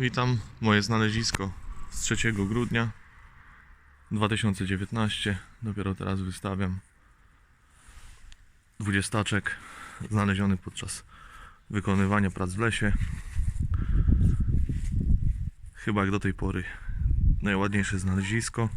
Witam, moje znalezisko z 3 grudnia 2019. Dopiero teraz wystawiam dwudziestaczek znaleziony podczas wykonywania prac w lesie. Chyba jak do tej pory najładniejsze znalezisko.